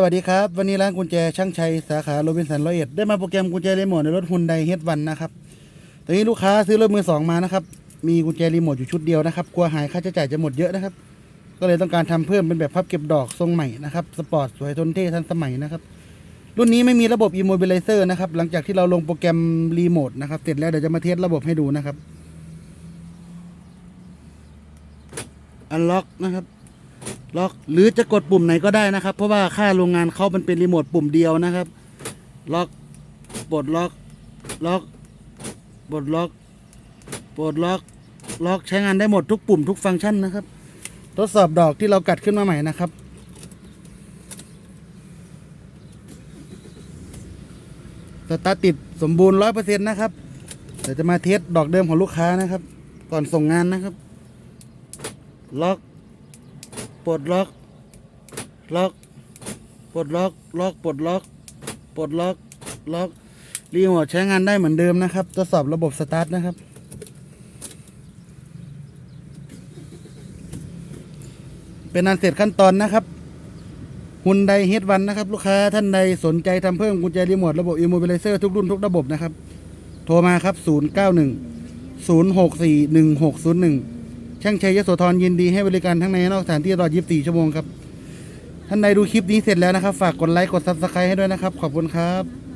สวัสดีครับ วันนี้ร้านกุญแจช่างชัยสาขาโรบินสันร้อยเอ็ดได้มาโปรแกรมกุญแจรีโมทในรถฮุนไดเฮดวันนะครับตอนนี้ลูกค้าซื้อรถมือสองมานะครับ มีกุญแจรีโมทอยู่ชุดเดียวนะครับ กลัวหายค่าใช้จ่ายจะหมดเยอะนะครับ ก็เลยต้องการทำเพิ่มเป็นแบบพับเก็บดอกทรงใหม่นะครับ สปอร์ตสวยทนเท่ทันสมัยนะครับ รุ่นนี้ไม่มีระบบ Immobilizer นะครับ หลังจากที่เราลงโปรแกรมรีโมทนะครับ เสร็จแล้วเดี๋ยวจะมาเทสระบบให้ดูนะครับ อันล็อกนะครับ ล็อกหรือจะกดปุ่มไหนก็ได้นะครับ เพราะว่าค่าโรงงานเขามันเป็นรีโมทปุ่มเดียวนะครับ ล็อกปลดล็อก ล็อกปลดล็อกปลดล็อก ล็อกใช้งานได้หมดทุกปุ่มทุกฟังก์ชันนะครับ ทดสอบดอกที่เรากัดขึ้นมาใหม่นะครับสตาร์ติดสมบูรณ์ร้อยเปอร์เซ็นต์นะครับเดี๋ยวจะมาเทสดอกเดิมของลูกค้านะครับ ก่อนส่งงานนะครับ ล็อก ปลดล็อก ล็อก ปลดล็อก ล็อก ปลดล็อก ปลดล็อก ล็อก รีโมทใช้งานได้เหมือนเดิมนะครับ ทดสอบระบบสตาร์ทนะครับ เป็นอันเสร็จขั้นตอนนะครับฮุนไดเฮดวันนะครับ ลูกค้าท่านใดสนใจทำเพิ่มกุญแจรีโมทระบบ Immobilizer ทุกรุ่นทุกระบบนะครับ โทรมาครับ 091 064 1601 ช่างชัยยโสธรยินดีให้บริการทั้งในและนอกสถานที่ตลอด 24 ชั่วโมงครับ ท่านใดดูคลิปนี้เสร็จแล้วนะครับ ฝากกดไลค์กดซับสไครต์ให้ด้วยนะครับ ขอบคุณครับ